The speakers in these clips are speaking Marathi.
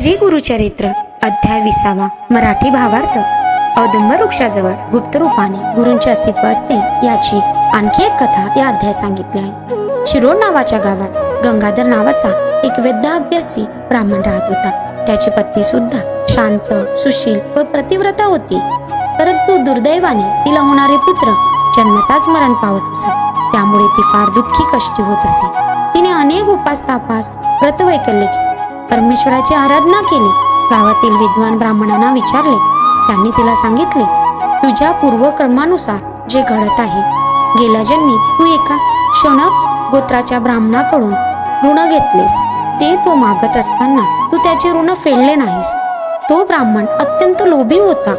श्री गुरुचरित्र अध्याय विसावा मराठी भावार्थ. औदुंब वृक्षाजवळ गुप्त रूपाने गुरूंचे अस्तित्व असते याची आणखी एक कथा या अध्याय सांगितली आहे. शिरोड नावाच्या गावात गंगाधर नावाचा एक वेदाभ्यासी ब्राह्मण राहत होता. त्याची पत्नी सुद्धा शांत सुशील व प्रतिव्रता होती. परंतु दुर्दैवाने तिला होणारे पुत्र जन्मताच मरण पावत असत. त्यामुळे ती फार दुःखी कष्टी होत असे. तिने अनेक उपास तापास व्रतवैकल्य केले परमेश्वराची आराधना केली. गावातील विद्वान ब्राह्मणांना विचारले त्यांनी तिला सांगितले तुझ्या पूर्वकर्मानुसार जे घडत आहे गेल्या जन्मी तू एका क्षणक गोत्राच्या ब्राह्मणाकडून ऋण घेतलेस. ते तो मागत असताना तू त्याचे ऋण फेडले नाहीस. तो ब्राह्मण अत्यंत लोभी होता.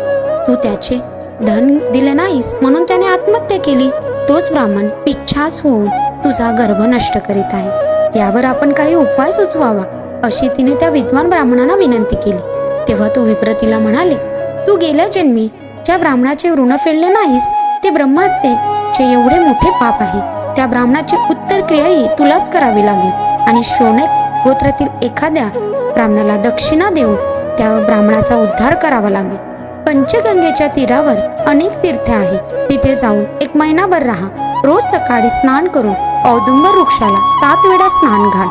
तू त्याचे धन दिले नाहीस म्हणून त्याने आत्महत्या केली. तोच ब्राह्मण पिच्छास होऊन तुझा गर्भ नष्ट करीत आहे. यावर आपण काही उपाय सुचवावा. अशी तिने त्या विद्वान ब्राह्मणांना विनंती केली. तेव्हा तो विप्र तिला म्हणाले तू गेल्या जन्मी ज्या ब्राह्मणाचे ऋण फेडले नाहीस ते ब्रह्महत्येचे एवढे मोठे पाप आहे. त्या ब्राह्मणाची उत्तर क्रियाही तुलाच करावी लागेल. आणि शोणक गोत्रातील एखाद्या ब्राह्मणाला दक्षिणा देऊन त्या ब्राह्मणाचा उद्धार करावा लागेल. पंचगंगेच्या तीरावर अनेक तीर्थे आहेत तिथे जाऊन एक महिनाभर राहा. रोज सकाळी स्नान करून औदुंबर वृक्षाला सात वेळा स्नान घाल.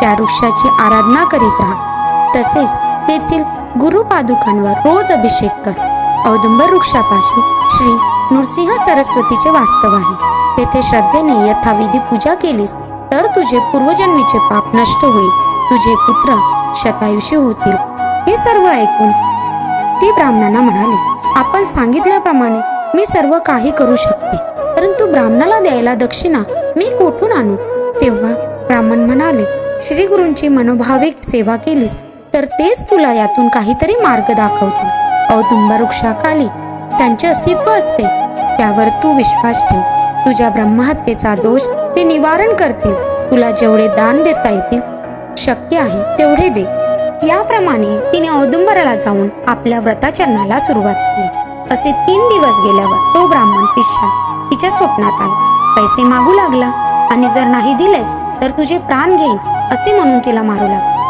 त्या वृक्षाची आराधना करीत राहा. तसेच तेथील गुरुपादुकांवर रोज अभिषेक कर. औदुंबर वृक्षापाशी श्री नृसिंह सरस्वतीचे वास्तव आहे. तेथे श्रद्धेने यथाविधी पूजा केलीस तर तुझे पूर्वजन्मीचे पाप नष्ट होईल. तुझे पुत्र शतायुषी होतील. हे सर्व ऐकून ती ब्राह्मणांना म्हणाले आपण सांगितल्याप्रमाणे मी सर्व काही करू शकते. परंतु ब्राह्मणाला द्यायला दक्षिणा मी कोठून आणू? तेव्हा ब्राह्मण म्हणाले श्री गुरूंची मनोभाविक सेवा केलीस तर तेच तुला यातून काहीतरी मार्ग दाखवतील. औदुंब वृक्षाखाली त्यांचे अस्तित्व असते त्यावर तू विश्वास ठेव. तुझ्या ब्रह्महत्येचा दोष ते निवारण करतील. तुला जेवढे दान देता येतील शक्य आहे तेवढे दे. याप्रमाणे तिने औदुंबराला जाऊन आपल्या व्रताचरणाला सुरुवात केली. असे तीन दिवस गेल्यावर तो ब्राह्मण पिशाच तिच्या स्वप्नात आला. पैसे मागू लागला आणि जर नाही दिलेस तर तुझे प्राण घेईन असे म्हणून तिला मारू लागले.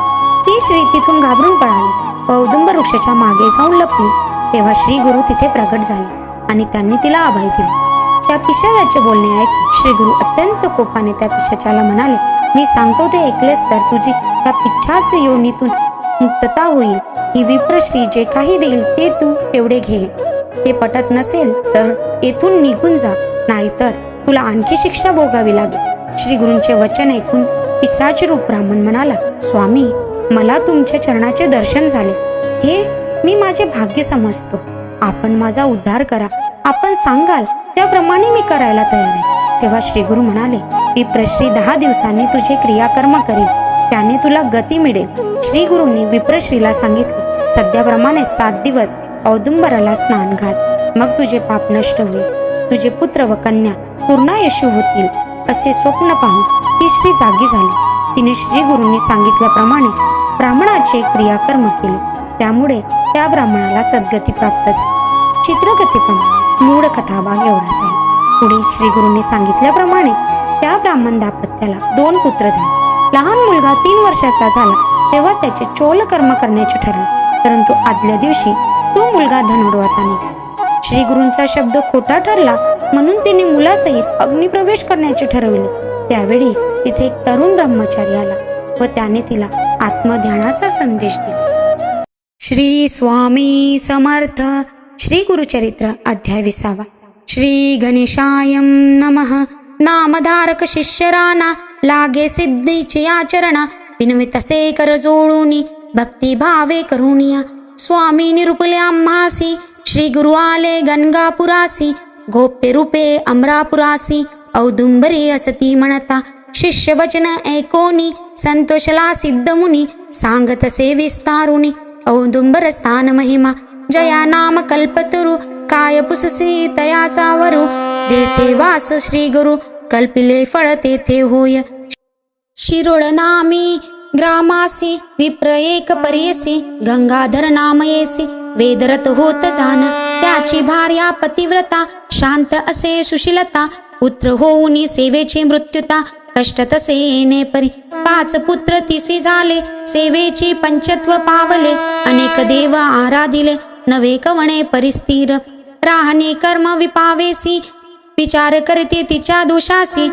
ती श्री तिथून घाबरून पळाली. व औदुंब वृक्षाच्या मागे जाऊन लपली. तेव्हा श्री गुरु तिथे प्रगट झाले आणि त्यांनी तिला अभय दिले. त्या पिशाच्याचे बोलणे ऐकून श्री गुरु अत्यंत कोपाने त्या पिशाच्याला म्हणाले मी सांगतो ते ऐकलेस तर तुझी त्या पिच्छाच योनीतून मुक्तता होईल. ही विप्रश्री जे काही देईल ते तू तेवढे घे. ते पटत नसेल तर येथून निघून जा. नाहीतर तुला आणखी शिक्षा भोगावी लागेल. श्री गुरूंचे वचन ऐकून पिसाच रूप ब्राह्मण म्हणाला स्वामी मला तुमच्या चरणाचे दर्शन झाले. हे मी माझे भाग्य समजतो. आपण माझा उद्धार करा. आपण सांगाल त्याप्रमाणे मी करायला तयार आहे. तेव्हा श्री गुरु म्हणाले विप्रश्री दहा दिवसांनी तुझे क्रियाकर्म करील त्याने तुला गती मिळेल. श्री गुरूंनी विप्रश्रीला सांगितले सध्याप्रमाणे सात दिवस औदुंबराला स्नान घाल. मग तुझे पाप नष्ट होईल. तुझे पुत्र व कन्या पूर्ण यशू होतील. असे स्वप्न पाहून ती श्री जागी झाली. तिने श्री गुरूंनी सांगितल्याप्रमाणे ब्राह्मणाचे क्रियाकर्म केले. त्यामुळे त्या ब्राह्मणाला सद्गती प्राप्त झाली. चित्रकथेप्रमाणे मूळ कथाभाग एवढाच आहे. पुढे श्रीगुरूंनी सांगितल्याप्रमाणे त्या ब्राह्मण दाम्पत्याला दोन पुत्र झाले. लहान मुलगा तीन वर्षाचा झाला तेव्हा त्याचे चोल कर्म करण्याचे ठरले. परंतु आदल्या दिवशी तो मुलगा धनुर्वाता निघाला श्री गुरूंचा शब्द खोटा ठरला म्हणून तिने मुलासहित अग्निप्रवेश करण्याचे ठरवले. त्यावेळी तिथे एक तरुण ब्रह्मचारी आला व त्याने तिला आत्मध्यानाचा संदेश दिला. श्री स्वामी समर्थ. श्री गुरुचरित्र अध्याय विसावा. श्री गणेशाय नमः. नामधारक शिष्यराना लागे सिद्धीचे आचरणा. विनवितसे कर जोडूनी. भक्ती भावे करुणिया. स्वामी निरुपले आम्हासी श्री गुरु आले गणगापुरासी गोप्य रूपे अमरापुरासी औदुंबरी असती म्हणता. शिष्य वचन ऐकोनी संतोषला सिद्ध मुनी सांगत औदुंबर स्थान महिमा जया नाम कल्पतरु काय पुससी तयाचा वरु देते वास श्री गुरु कल्पिले फळ तेथे होय. शिरोळ नामी ग्रामासी विप्र एक परियसी गंगाधर नामयेसी वेदरत होत जाण त्याची भार्या पतिव्रता. शांत असे सुशीलता. पुत्र होऊनी सेवेची मृत्युता. कष्ट तसे येणे परी. पाच पुत्र तिसी झाले. सेवेची पंचत्व पावले. अनेक देव आराधिले. नवे कवणे परिस्थिर राहणे कर्म विपावेसी. विचार करते तिच्या दोषासी.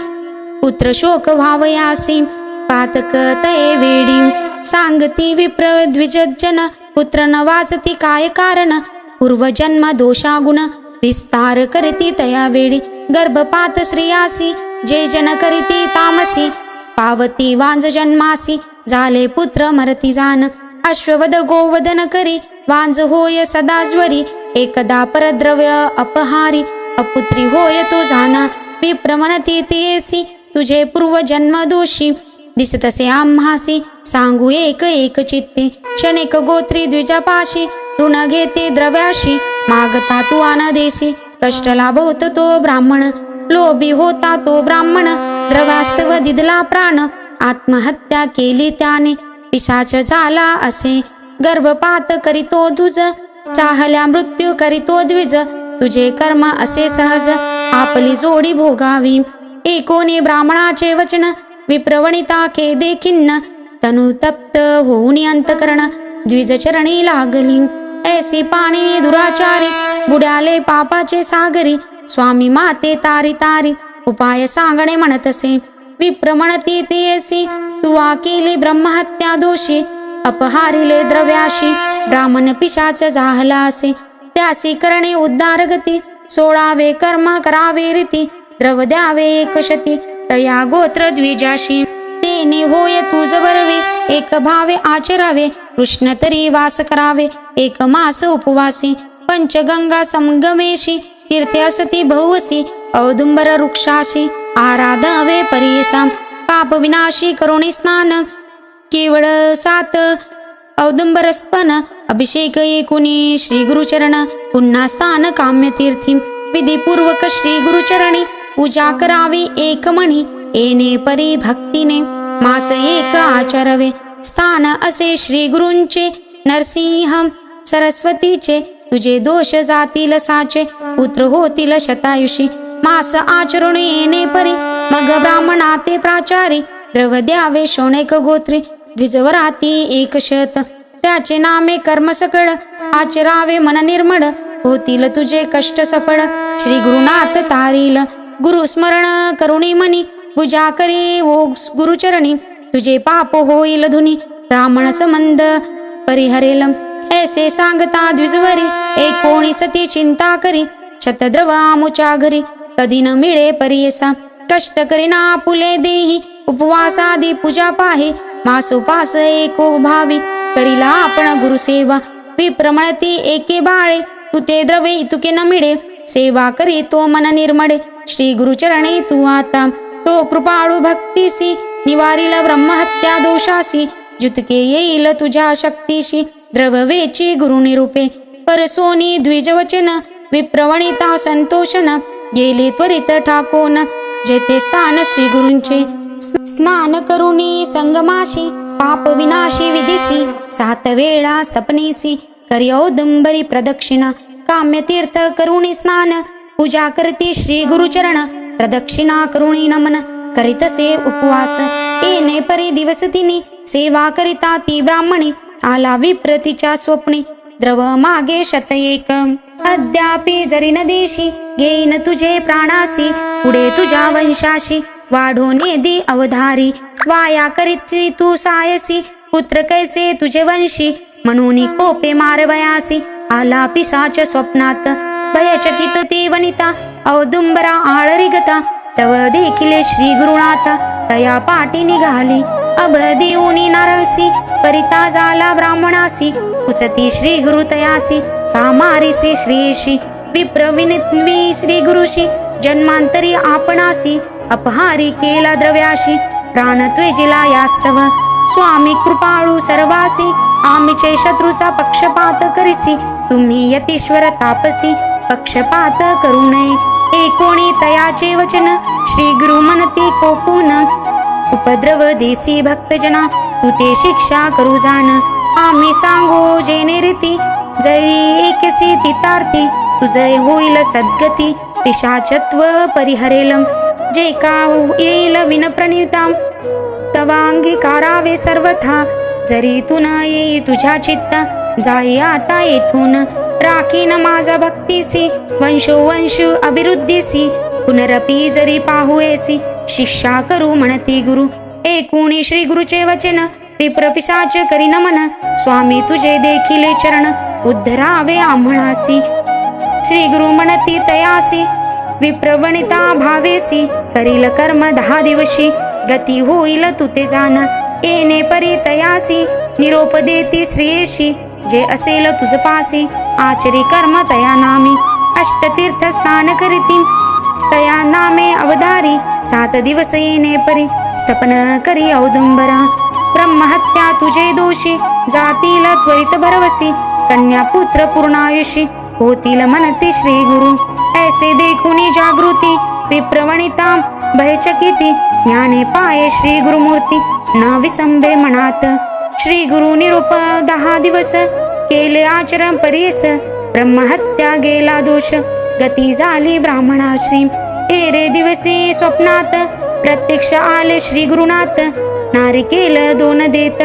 पुत्र शोक व्हावयासी. पातक तये वेडी. सांगती विप्र द्विजन पुत्र न वाचती काय कारण? पूर्वजन्म दोषागुण विस्तार करती तया वेळी गर्भपात श्रेयासी जे जन करीती तामसी पावती वांज जन्मासी झाले पुत्र मरती जान अश्ववद गोवदन करी वांज होय सदा ज्वरी एकदा परद्रव्य अपहारी अपुत्री होय तो जाना विप्रमणती तेसी तुझे पूर्वजन्म दोषी दिसतसे आम्हासी सांगू एक एक चित्ते क्षणिक गोत्री द्विजापाशी ऋण घेते द्रव्याशी. मागता तू आनदेसी. कष्ट लाभवत तो ब्राह्मण. लोभी होता तो ब्राह्मण. द्रवास्तव दिदला प्राण. आत्महत्या केली त्याने. पिशाच झाला असे. गर्भपात करीतो दुज चाहल्या मृत्यू करीतो द्विज. तुझे कर्म असे सहज. आपली जोडी भोगावी. एकोणी ब्राह्मणाचे वचन. विप्रवणिता के देखिन्न. तनु तप्त होऊन अंतकरण. द्विजचरणी लागली. ऐसी पाणी दुराचारी बुडाले पापाचे सागरी स्वामी माते तारी तारी उपाय सांगणे म्हणतसे विप्र म्हणती तेसी तुवा केली ब्रह्महत्या दोषी अपहारिले द्रव्याशी ब्राह्मण पिशाच जाहला असे. त्यासी करणे उद्धार गती सोळावे कर्म करावे रीती द्रव द्यावे एक शती तया गोत्र द्विजाशी. तेने होय तुझ बरवे एक भावे आचरावे कृष्ण तरी वास करावे एक मास उपवासी पंचगंगा संगमेशी तीर्थे असती बहुवसी औदुंबर वृक्षाशी आराधावे परिसाम पाप विनाशी करुणी स्नान केवळ सात औदुंबरस्पन अभिषेक एकुणी श्री गुरुचरण पुन्हा स्थान काम्य तीर्थी विधीपूर्वक श्री गुरुचरणी पूजा करावी एक म्हणी येणे परी भक्तीने मास एक आचरवे स्थान असे श्री गुरूंचे नरसिंह सरस्वतीचे तुझे दोष जातील साचे पुत्र होतील शतायुषी. मास आचरण येणे परी मग ब्राह्मणा ते प्राचारी द्रव द्यावे शोणेक गोत्री द्विजवराती एक शत. त्याचे नामे कर्म सकळ आचरावे मन निर्मळ होतील तुझे कष्ट सफळ. श्री गुरुनाथ तारील गुरु स्मरण करुणी मनी पूजा करी ओ गुरुचरणी. तुझे पाप होईल धुनी ब्राह्मण समंद परिहरेल ऐसे सांगता द्विजवरी एकोणी सती चिंता करी शतद्रव आमुच्या घरी. कधी न मिळे परियसा कष्ट करीना पुले देही उपवासादी पूजा पाहे. मासोपास एको भावी करीला आपण गुरुसेवा विप्रमळती एके बाळे तू ते द्रवे तुके न मिळे. सेवा करी तो मन निर्मळे श्री गुरुचरणे तू आता. तो कृपाळू भक्तीसी निवारील ब्रह्महत्या दोषासी जुतके येईल तुझ्या शक्तीशी द्रववेची गुरुनिरूपे परसोनी द्विजवचन विप्रवणिता संतोषन गेले त्वरित ठाकोन जेथे स्थान श्री गुरुंचे स्नान करुणी संगमाशी पाप विनाशी विधिसी सात वेळा स्तपनेसी करी प्रदक्षिणा काम्य तीर्थ करुणी स्नान पूजा करती श्री गुरुचरण प्रदक्षिणा करुणी नमन करीतसे उपवास। येणे परी दिवस तिने सेवा करिता ती ब्राह्मणी। आला विप्रतीच्या स्वप्ने। द्रव मागे शत एक अद्यापि जरी न देशी घेईन तुझे प्राणासी। पुढे तुझ्या वंशाशी। वाढो नेदी अवधारी। वाया करीची तू सायसी। पुत्र कैसे तुझे वंशी। म्हणून कोपे मारवयासी। आला पिसाच स्वप्नात। भयचकित ती वनिता। औदुंबरा आळरी गता तव देखिले श्री गुरुनाथ तया पाटी निघाली. अबदिवनी नारसी परिता झाला ब्राह्मणासी. उसती श्री गुरु तयासी कामारीसी श्रीशी. विप्रविनवी श्री गुरुशी जन्मांतरी आपणासी. अपहारी केला द्रव्याशी प्राण त्वेजिला यास्तव. स्वामी कृपाळू सर्वासी आम्हीचे शत्रूचा पक्षपात करीसी. तुम्ही यतीश्वर तापसी पक्षपात करू नये. एकोणी तयाचे वचन? श्री गुरु म्हणते कोपून. उपद्रव देसी भक्तजना तू ते शिक्षा करू जाण. आम्ही सांगो जेने रीती जरी एकसी तितार्थी तुझे होईल सद्गती पिशाचत्व परिहरेल. जे का हो येईल विनप्रणिता तवा अंगीकारावे सर्वथा. जरी तू न येई तुझ्या चित्ता जाई आता येथून. राखीन माझा भक्तीसी वंशोवंश अभिवृद्धीसी पुनरपी जरी पाहुएसी शिक्षा करू म्हणती गुरु. एकूणी श्री गुरुचे वचन विप्रपिसाच करी नमन स्वामी तुझे देखिले चरण उद्धरावे आम्हणासी. श्री गुरु म्हणती तयासी विप्रवणिता भावेसी करील कर्म दहा दिवशी गती होईल तुते जाण येणे परी तयासी निरोप देती श्रेयशी जे असेल तुझ पासी आचरी कर्म तया नामी अष्टतीर्थ स्नान करीती तया नामे अवधारी सात दिवस येणे परी स्तपन करी औदुंबरा. ब्रह्महत्या तुझे दोषी जातील त्वरित भरवसी कन्या पुत्र पूर्णायुषी होतील म्हणते श्री गुरु. ऐसे देखुनी जागृती विप्रवणिता भयचकिती ज्ञाने पाये श्री गुरुमूर्ती न विसंबे मनात. श्री गुरु निरूप दहा दिवस केले आचरण परीस ब्रह्महत्या गेला दोष. गती झाली ब्राह्मणाश्री एरे दिवसी स्वप्नात प्रत्यक्ष आले श्री गुरुनाथ. नारिकेल दोन देत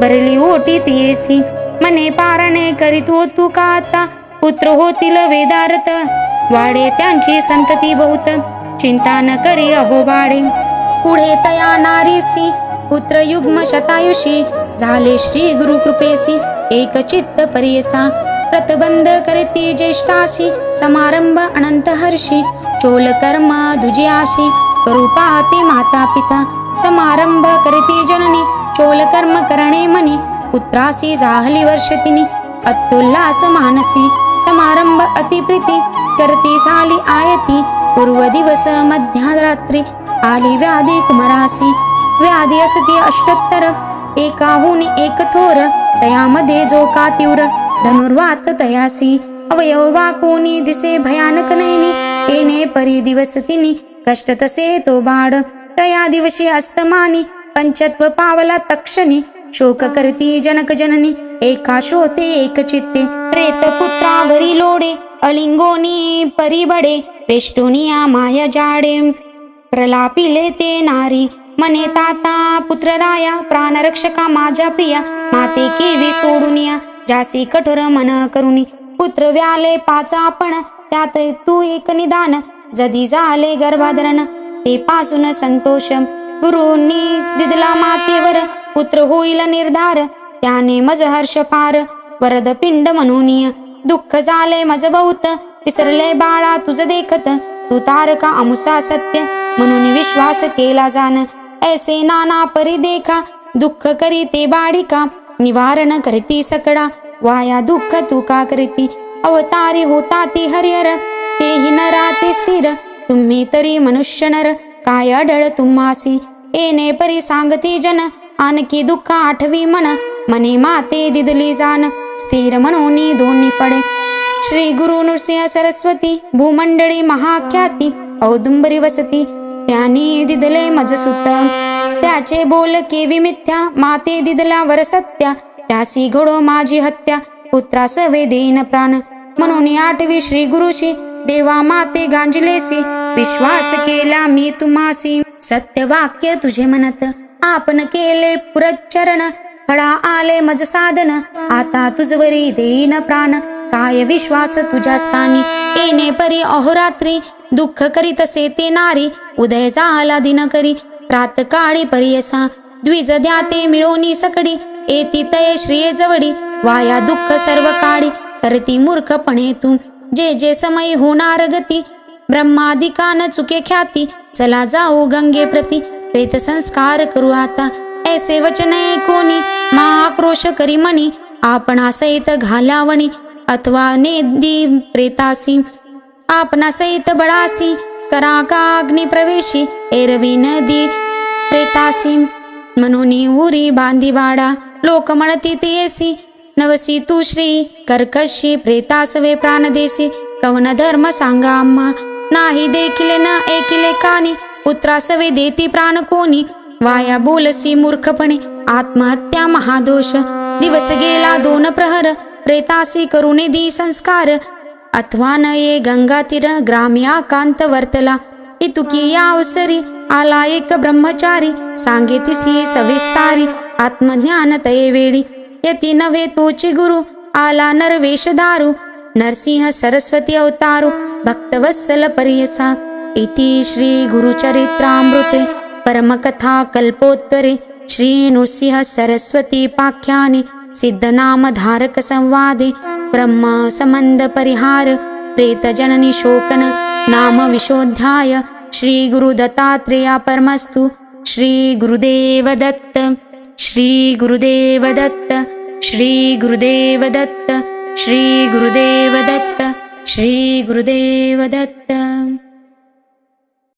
भरली ओटी तियेसी मने पारणे करीत हो तू का आता? पुत्र होतील वेदारत वाडे त्यांची संतती बहुत. चिंता न करी अहो बाळे पुढे तया नारीसी पुत्र युग्म शतायुषी. झाले श्री गुरु कृपेसी एक चित्त परियसा। प्रतबंध करती ज्येष्ठाशी समारंभ अनंत हर्षी। चोल कर्म दुजियाशी आशी करू पाहते माता पिता। समारंभ करती जननी चोल कर्म करणे मनी। पुत्रासी जाहली वर्षतिनी अत्युल्लास मानसी। समारंभ अतिप्रीती करती झाली आयती। पूर्व दिवस मध्यरात्री आली व्याधी कुमरासी। व्याधी असती अष्टोत्तर। एकाहून एक थोर तयामध्ये जो का तीव्र धनुर्वात तयासी अवयव वा कोणी दिसे भयानक नैनी येणे परी दिवस तिनी कष्ट तसे तो बाड. तया दिवशी अस्तमानी पंचत्व पावला तक्षणी. शोक करती जनक जननी एका शोते एक चित्ते. प्रेत पुत्रावरी लोडे अलिंगोनी परिबडे पेष्टुनिया माया जाडे प्रलापिले ते नारी. मने ताता पुत्र राया प्राणरक्षका माझ्या प्रिया. माते केवी सोडुनिया जासी कठोर मन करुणी पुत्र व्याले पाच आपण त्यात तू एक निदान. जदी झाले गर्भाधरण ते पासून संतोष. गुरुनी दिदला मातेवर पुत्र होईल निर्धार. त्याने मज हर्ष फार वरद पिंड म्हणून दुःख झाले मज बहुत विसरले बाळा तुझ देखत. तू तारका अमुसा सत्य म्हणून विश्वास केला जाण. ऐसे नाना परी देखा दुःख करी ते बाडिका निवारण करती सकडा वाया दुःख तुका करती अवतारी होता ती हरिहर तेही न राहते स्थिर तुम्ही तरी मनुष्य नर काय अडळ तुम्हासी येणे परी सांगती जन आणखी दुःख आठवी मन मने माते दिदली जान स्थिर मनोनी दोन्ही फळे श्री गुरु नृसिंह सरस्वती भूमंडळी महाख्याती औदुंबरी वसती त्यांनी दिदले मज सुत. त्याचे बोल केवी मिथ्या माते दिदला वर सत्या. त्यासी घडो माझी हत्या पुत्रास वेदेन प्राण. म्हणून आठवी श्री गुरुशी देवा माते गांजलेसी. विश्वास केला मी तुम्हासी. सत्य वाक्य तुझे म्हणत. आपण केले पुरच्चरण. फळा आले मज साधन. आता तुझवरी देईन प्राण. काय विश्वास तुझ्या स्थानी. येणे परी अहोरात्री. दुःख करीत असे ते नारी उदय झाला दिन करी प्रातकाळी परियसा द्विज द्या ते मिळोनी सकडी येती तय श्रिये जवडी वाया दुःख सर्व काळी करती मूर्खपणे तू जे जे समय होणार गती ब्रह्मादिकान चुके ख्याती चला जाऊ गंगे प्रती प्रेत संस्कार करू आता ऐसे वचन कोणी महाक्रोश करी मणी आपणा सहित घालावणी अथवा नेदी प्रेतासी आपणा सहित बळासी करा का अग्निप्रवेशी एरवी नदी प्रेतासी म्हणून उरी बांधी बाडा लोक म्हणती तेसी नवसी तू श्री कर्कशी प्रेतासवे प्राणदेसी कवन धर्म सांगा अम्मा नाही देखिले न ऐकिले कानी पुत्रासवे देती प्राण कोणी वाया बोलसी मूर्खपणे आत्महत्या महादोष दिवस गेला दोन प्रहर प्रेतासी करुणे दी संस्कार अथवा न ये गंगा तीर ग्राम्या कांत वर्तला इतुकी या अवसरी आला एक ब्रह्मचारी सांगे सविस्तारी आत्मज्ञान तये वेळी यती नव्हे तोचे गुरु आला नरवेश दारू नरसिंह सरस्वती अवतारू भक्तवत्सल परियसा इति श्री गुरुचरित्रामृते परमकथा कल्पोत्तरे श्री नृसिंह सरस्वती पाख्याने सिद्धनामधारक संवादे ब्रह्म समन्दपरिहार प्रेतजननि शोकन नाम विशोध्याय श्रीगुरुदत्तात्रेयपरमस्तु श्रीगुरुदेवदत्त श्रीगुरुदेवदत्त श्रीगुरुदेवदत्त श्रीगुरुदेवदत्त श्रीगुरुदेवदत्त